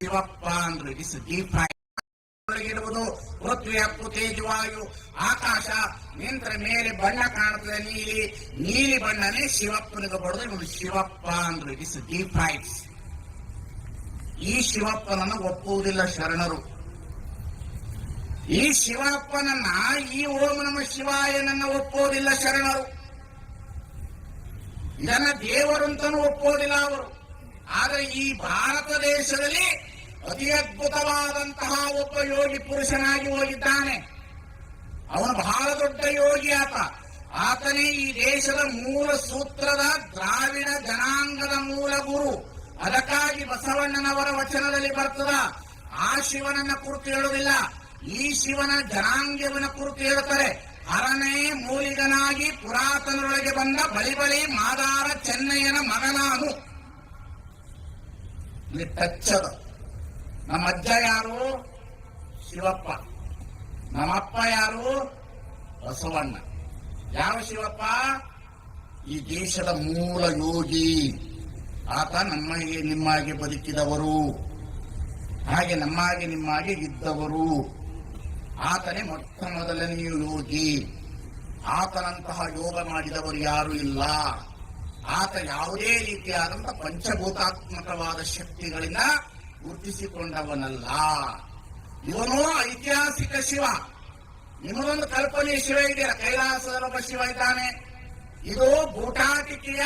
ಶಿವಪ್ಪ ಅಂದ್ರೆ is deep ಒಳಗಿರುವುದು ಪೃಥ್ವಿ ಅಪ್ಪು ತೇಜವಾಯು ಆಕಾಶ ನಿಂತರ ಮೇಲೆ ಬಣ್ಣ ಕಾಣುತ್ತದೆ ನೀಲಿ. ನೀಲಿ ಬಣ್ಣನೇ ಶಿವಪ್ಪನಿಗೆ ಬಡದು ಇವನು ಶಿವಪ್ಪ ಅಂದ್ರೆ ಇಸ್ ಡಿಫೈನ್ಸ್ ಈ ಶಿವಪ್ಪನನ್ನು ಒಪ್ಪುವುದಿಲ್ಲ ಶರಣರು. ಈ ಶಿವಪ್ಪನನ್ನ, ಈ ಓಂ ನಮ ಶಿವಾಯನನ್ನ ಒಪ್ಪುವುದಿಲ್ಲ ಶರಣರು. ಇದನ್ನ ದೇವರು ಅಂತಾನು ಒಪ್ಪೋದಿಲ್ಲ ಅವರು. ಆದರೆ ಈ ಭಾರತ ದೇಶದಲ್ಲಿ ಅತಿ ಅದ್ಭುತವಾದಂತಹ ಒಬ್ಬ ಯೋಗಿ ಪುರುಷನಾಗಿ ಹೋಗಿದ್ದಾನೆ. ಅವನು ಬಹಳ ದೊಡ್ಡ ಯೋಗಿ ಆತ. ಆತನೇ ಈ ದೇಶದ ಮೂಲ ಸೂತ್ರದ ದ್ರಾವಿಡ ಜನಾಂಗದ ಮೂಲ ಗುರು. ಅದಕ್ಕಾಗಿ ಬಸವಣ್ಣನವರ ವಚನದಲ್ಲಿ ಬರ್ತದ, ಆ ಶಿವನನ್ನ ಕುರಿತು ಹೇಳುವುದಿಲ್ಲ. ಈ ಶಿವನ ಜನಾಂಗವನ ಕುರಿತು ಹೇಳುತ್ತಾರೆ ಅರನೇ ಮೂಲಿಗನಾಗಿ ಪುರಾತನರೊಳಗೆ ಬಂದ ಬಳಿ ಬಳಿ ಮಾದಾರ ಚೆನ್ನಯ್ಯನ ಮಗನಾನು. ಇಲ್ಲಿ ಟಚ್ಚದ ನಮ್ಮ ಅಜ್ಜ ಯಾರು? ಶಿವಪ್ಪ. ನಮ್ಮಪ್ಪ ಯಾರು? ಬಸವಣ್ಣ. ಯಾವ ಶಿವಪ್ಪ? ಈ ದೇಶದ ಮೂಲ ಯೋಗಿ. ಆತ ನಮಗೆ ನಿಮ್ಮಾಗೆ ಬದುಕಿದವರು. ಹಾಗೆ ನಮ್ಮಾಗಿ, ನಿಮ್ಮಾಗೆ ಇದ್ದವರು. ಆತನೇ ಮೊಟ್ಟ ಮೊದಲನೆಯ ಯೋಗಿ. ಆತನಂತಹ ಯೋಗ ಮಾಡಿದವರು ಯಾರು ಇಲ್ಲ. ಆತ ಯಾವುದೇ ರೀತಿಯಾದಂತ ಪಂಚಭೂತಾತ್ಮಕವಾದ ಶಕ್ತಿಗಳಿಂದ ಗುರುತಿಸಿಕೊಂಡವನಲ್ಲ. ಇವನು ಐತಿಹಾಸಿಕ ಶಿವ. ನಿಮಗೊಂದು ಕಲ್ಪನೆ ಶಿವ ಇದೆಯಾ ಕೈಲಾಸ ಶಿವ ಇದ್ದಾನೆ. ಇದು ಭೂಟಾಟಿಕೆಯ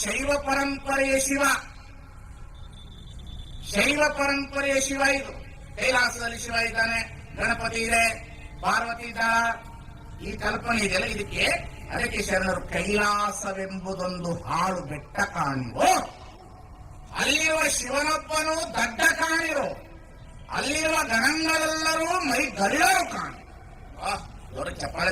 ಶೈವ ಪರಂಪರೆಯ ಶಿವ. ಶೈವ ಪರಂಪರೆಯ ಶಿವ ಇದು. ಕೈಲಾಸದಲ್ಲಿ ಶಿವ ಇದ್ದಾನೆ, ಗಣಪತಿ ಇದೆ, ಪಾರ್ವತಿ ಇದ್ದಾಳ ಈ ಕಲ್ಪನೆ ಇದೆಯಲ್ಲ? ಇದಕ್ಕೆ ಅದಕ್ಕೆ ಶರಣರು ಕೈಲಾಸವೆಂಬುದೊಂದು ಹಾಳು ಬೆಟ್ಟ ಕಾಣುವ ಅಲ್ಲಿರುವ ಶಿವನೊಬ್ಬನು ದಡ್ಡ ಕಾಣಿರು. ಅಲ್ಲಿರುವ ಗಣಗಳೆಲ್ಲರೂ ಮೈ ಗಳ್ಳರು ಕಾಣಿ. ಚಪ್ಪಾಳೆ